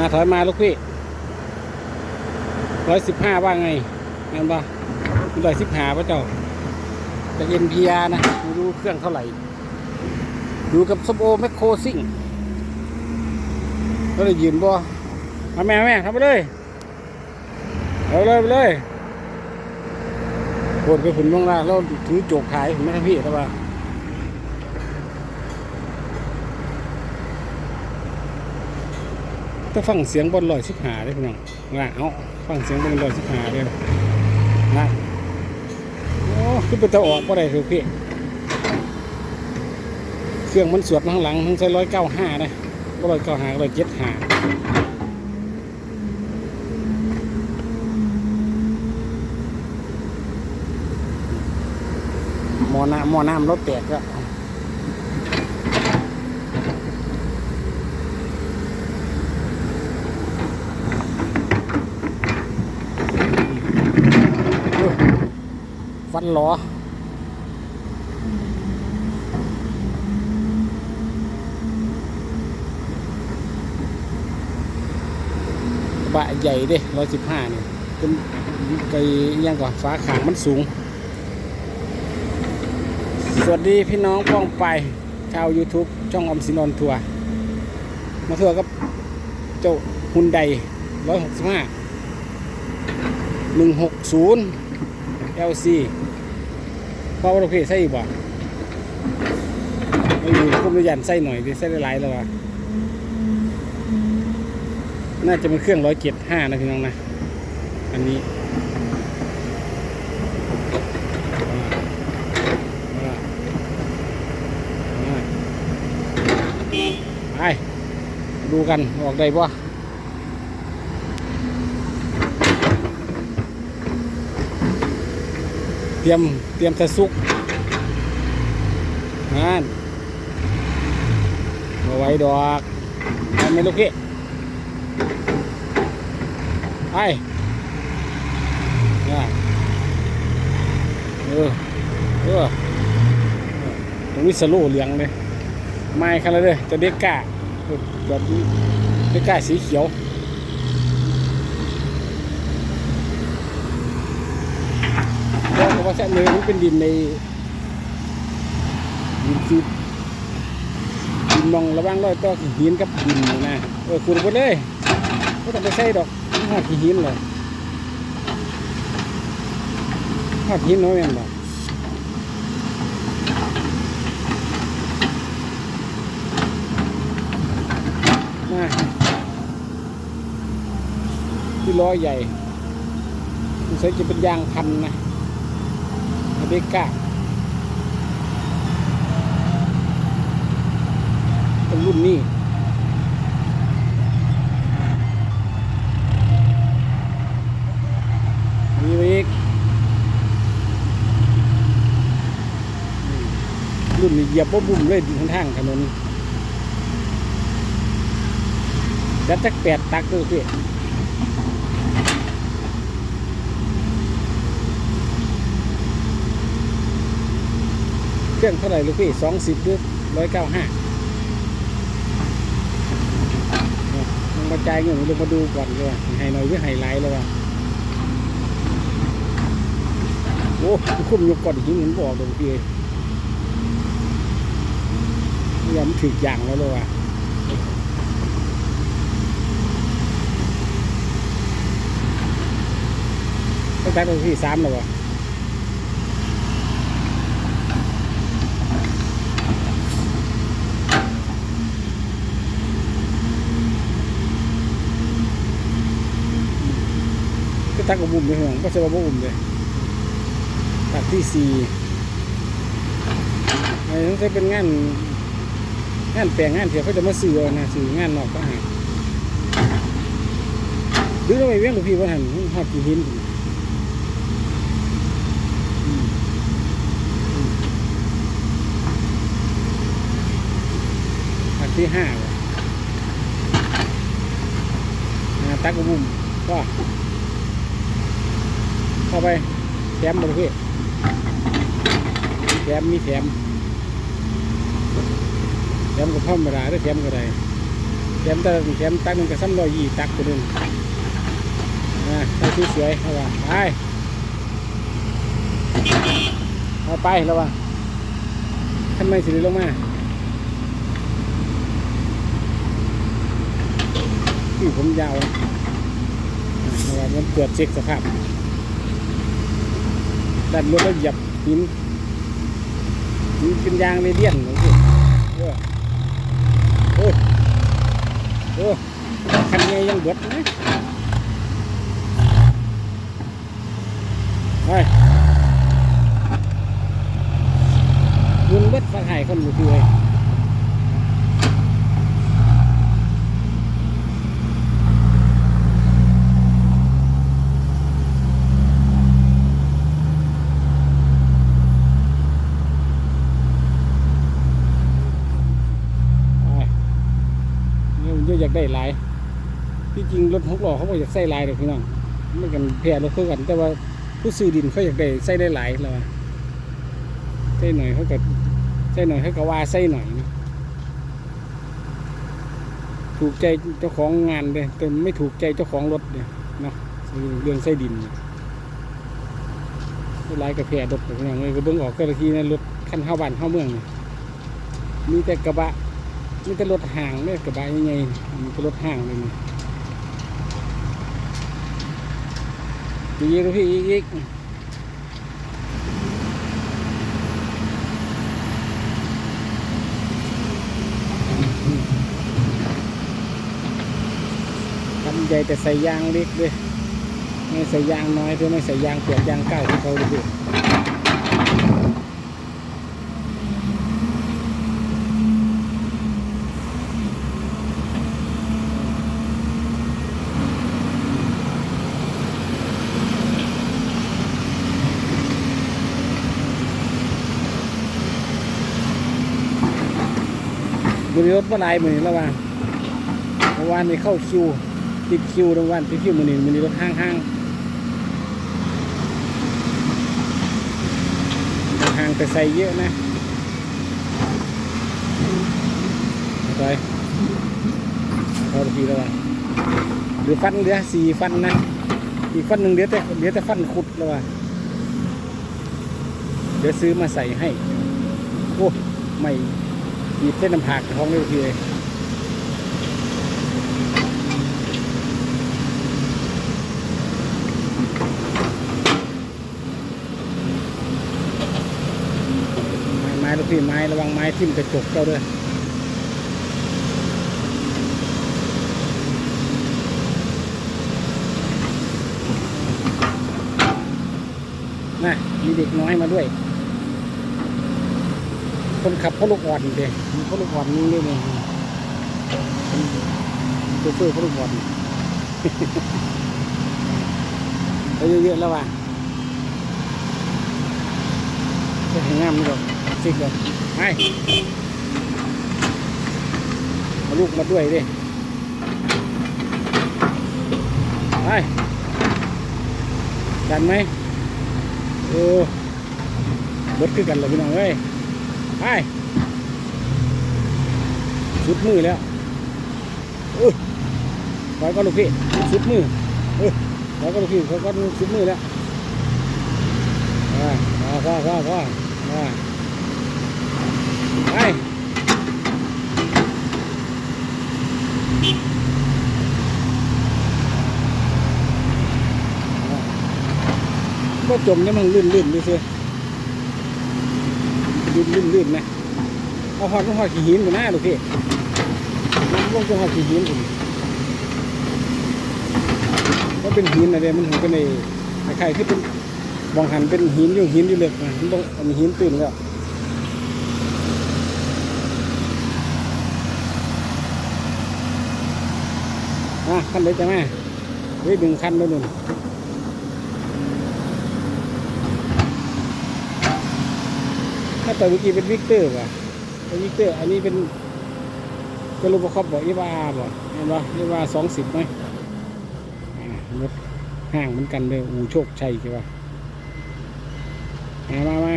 อ่าถอยมาลูกพี่ร้อยสิบห้าว่าไงเห็นปะร้อยสิบห้าป่ะเจ้าแต่เอ็นพีอานะไม่รู้เครื่องเท่าไหร่ ดูกับสมโอแมคโครซิ่งก็เลยยืนบ่มาแม่แม่ทำไปเลยเอาเลยไปเลยโกดไปผุนบ้างละแล้วถือโจกขายผมไม่ทั้งพี่แต่ว่า ต้องฟังเสียงบอลลอยสิบหาเลยพี่น้องนะเอาฟังเสียงบอลลอยสิบหาเลยนะโอ้ขึ้นไปตะออกก็ได้คือพี่เครื่องมันสวดมาข้างหลังทั้งใช้ร้อยเก้าห้านะก็ร้อยเก้าห้าร้อยเจ็ดห้าหมอน้ำหมอน้ำรถแตกแล้ว ฟันหลอระบะใหญ่เด้ร้อยสิบห้านี่เป็นไกยังก่อนฟ้าขางมันสูง สวัสดีพี่น้องป้องไป ชาว YouTube ช่องอมสินอนทัวร์มาทัวร์กับเจ้าฮุนไดร้อยหกสิบห้าหนึ่งหกศูนย์ LC พราะว่าเราเพจใส่อีกบ่ไม่มีคุ้มระยันใส่หน่อยดิใส่หลายแล้วว่ะน่าจะเป็นเครื่องร้อยเจ็ดห้านะพี่น้องนะ อันนี้ไปดูกันออกได้ป่ะ เตรียมเตรียมจะซุกนั่นมาไว้ดอกไปไหมลูกพี่ไปน่ะเออเออตรงนี้สโลว์เหลืองเลย ไม้คันละเลยจะเด็กกาแบบเด็กกาสีเขียว ก็เพราะ ว่าแซ่เลยมันเป็นดินในดินคือดินมองระว่างรอยต่อหินกับดินนะเออขุดไปเลยไม่ต้องไปใส่ดอกหอดหินเลยหอดหินน้อยแม่นบ่มาที่ล้อใหญ่สงสัยจะเป็นยางพันนะ เมริกาเป็นรุ่นนี้มีอีกรุ่นนี้เหยียบบ่บุ่มเลยดินทางถนนจัดจักแปดตักด้วยพี่ เครื่องเท่าไหร่ลูกพี่สองสิบหรือร้อยเก้าห้าลงมาจ่ายเงินลงมาดูก่อนเลยว่าให้หน่อยหรือให้ไลท์แล้วว่าโอ้คุ้มยกก่อนหินเห็นบอกเลยพี่เอ้ยนี่มันถึกอย่างแล้วเลยว่ะตั้งแต่ตรงที่สามแล้ววะ ก็ตักกับบุ่มเลยห่วงก็จะว่าบ่อุ่มเลยตักที่สี่ไอ้ต้องใช้เป็นงานงานแปลงงานเสียเขาจะมาซื้อเอานะซื้องานนอกก็หาหรือทำไมเวียงหลวงพี่ว่าหันหอดกี่หินอืมอืมตักที่ห้าตักกับบุ่มก็ เข้าไปแถมบนพี่แถมมีแถมแถมกับพ่อมเวลาได้แถมก็ได้แถมแต่แถมตักหนึ่งก็ซ้ำรอยยี่ตักตัวหนึ่งอ่าไปสวยๆเอาว่าไปเอาไประวังทำไมสิลงมาพี่ผมยาวนะอ่ามันตรวจเช็คสภาพ ดันรถแล้วเหยียบหินหินเป็นยางเรเดียนนะพี่เออเออเออคันนี้ยังเบิดนะไปยุนเบิดฟังหายคนหมดเลยไปเนี่ยอยากได้หลาย ที่จริงรถหกล้อเขาบอกอยากใส่หลายเด็กพี่น้องไม่กันแพร่รถคือกัน แต่ว่าผู้ซื้อดินเขาอยากได้ใส่ได้หลายแล้วอะใส่หน่อยเขาก็ใส่หน่อยเขาก็ว่าใส่หน่อยนะถูกใจเจ้าของงานเลยแต่ไม่ถูกใจเจ้าของรถเนี่ยเนาะเรื่องใส่ดินลายกับแพร่รถพี่น้องเลยก็เบิ่งออกก็ทีนะรถขั้นเข้าบ้านเข้าเมืองเนี่ยมีแต่กระบะ นจะรถห่างเนี่ยกระบะยังไงมันจะรถห่างเลยนี่อีกลูกพี่อีกทำใหญ่แต่ใส่ยางเล็กด้วยไม่ใส่ยางน้อยเพื่อไม่ใส่ยางเปลือกยางเก้าที่เขาเยบริรถว่าลายมือนี้แล้วว่าเมื่อวานนี้เข้าคิว ติดคิวทั้งวันติดคิวมือหนี้มือนี้รถห้างห้างห่างแต่ใส่เยอะนะไปเอาทีแล้วว่าหรือฟันเหลือสี่ฟันนะอีกฟันหนึ่งเดี๋ยวแต่เดี๋ยวแต่ฟันขุดแล้วว่าเดี๋ยวซื้อมาใส่ให้ โอ้ไม่ หยิบเส้นน้ำผักท้องเร็วทีเลยไม้ไม้ลูกพี่ไม้ระวังไม้ทิ่มกระจกเจ้าด้วยน่ะมีเด็กน้อยมาด้วย คนขับพ่อลูกอ่อนเด้มีพ่อลูกอ่อนนี่ด้วยนี่โชเฟอร์พ่อลูกอ่อนไปเยอะๆแล้วว่ะจะให้งามนี่ดอกสิกดอกไปเอาลูกมาด้วยดิไปดันไหมโอ้บดคือกันเลยพี่น้องเอ้ย ไปสุดมือแล้วเออไว้ก็ลูกพี่สุดมือเออไว้ก็ลูกพี่เขาก็สุดมือแล้วอ่าพอพอพอพออ่าไปก็จมเนี่ยมันลื่นลื่นๆดูสิ ลื่นลื่นลื่นะเอาหอดลงหอดขี้หินกูนะลูพี่ลงจนหอดขี้หินกูก็เป็นหินอะไรมันถึงเป็นไอ้ไข่ที่เป็นบองหันเป็นหินอยู่หินอยู่เลยนะมันต้องอันนี้หินตื่นแล้วอะคันเด็ดจะมาเฮ้ยดึงคันแล้วหนึ่ง ถ้าตัเมื่อกี้เป็นวิกเตอร์ป่ะเป็นวิกเตอร์ อันนี้เป็นกลูปคอบบอกเอวาบ่เห็นป่ะเอวาสองสิบไหมรถห้างเหมือนกันเลยอูโชคชัยใช่ป่ะมามามา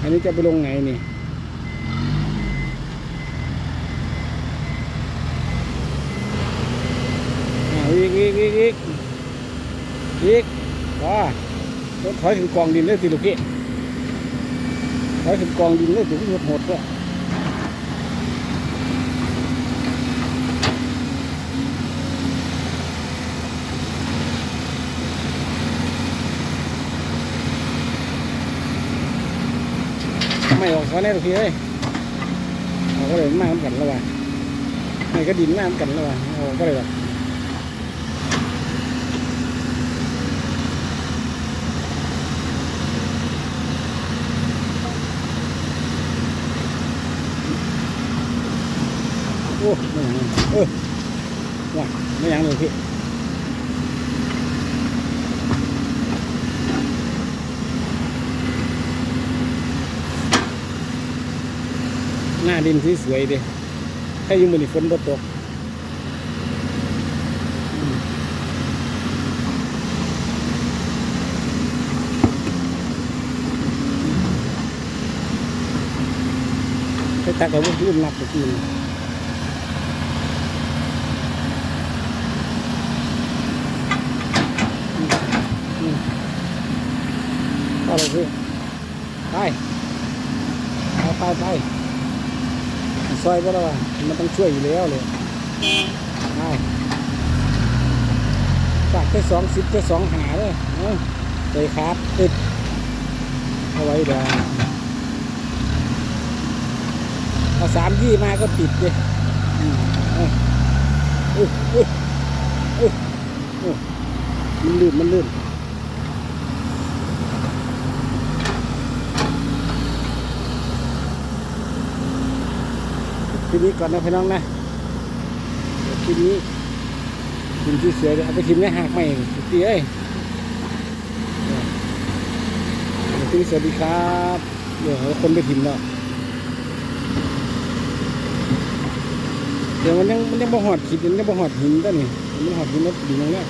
อันนี้จะไปลงไหนนี่อีกอีกอีกอีกอีกว้ารถถอยถึงกองดินเลยสิลูกพี่ ถอยถึงกองดินเลยถึงหดหดก็ไม่ออกเขาแน่ลูกพี่เอ้ยออกก็เลยมาเหมือนกันแล้วว่ะไม่ก็ดินมาเหมือนกันแล้วว่ะออกก็เลยว่ะโอ้ไม่ยังเลยเออว่าไม่ยังเลยพี่หน้าดินที่สวยดิถ้ายู่งมือนี่ฝนบ่ตกอืมไปตักเอาพวกที่นับไปกิน ก็เลยพี่ไป ไปซอยก็แล้วมันต้องช่วยอยู่แล้วเลยไปฝากแค่สองสิบแค่สองหาเลยเอ้าเลยครับติดเอาไว้เดี๋ยวเอาสามยี่มาก็ติดเลยอือาอุ้ยอุ้ยอุ้ยอุ้ยมันลื่นมันลื่น ลิปนี้ก่อนนะพี่น้องนะเดี๋ยวคลิปนี้กินที่เสือเดี๋ยวเอาไปทิมในหากใหม่ตีเอ้ยตีสวัสดีครับเดี๋ยวคนไปทิมแล้วเดี๋ยวมันยังมันยังบ่หอดขีดมันยังบ่หอดหินตัวนี่มันหอดหินแล้วดีน้องเนี่ย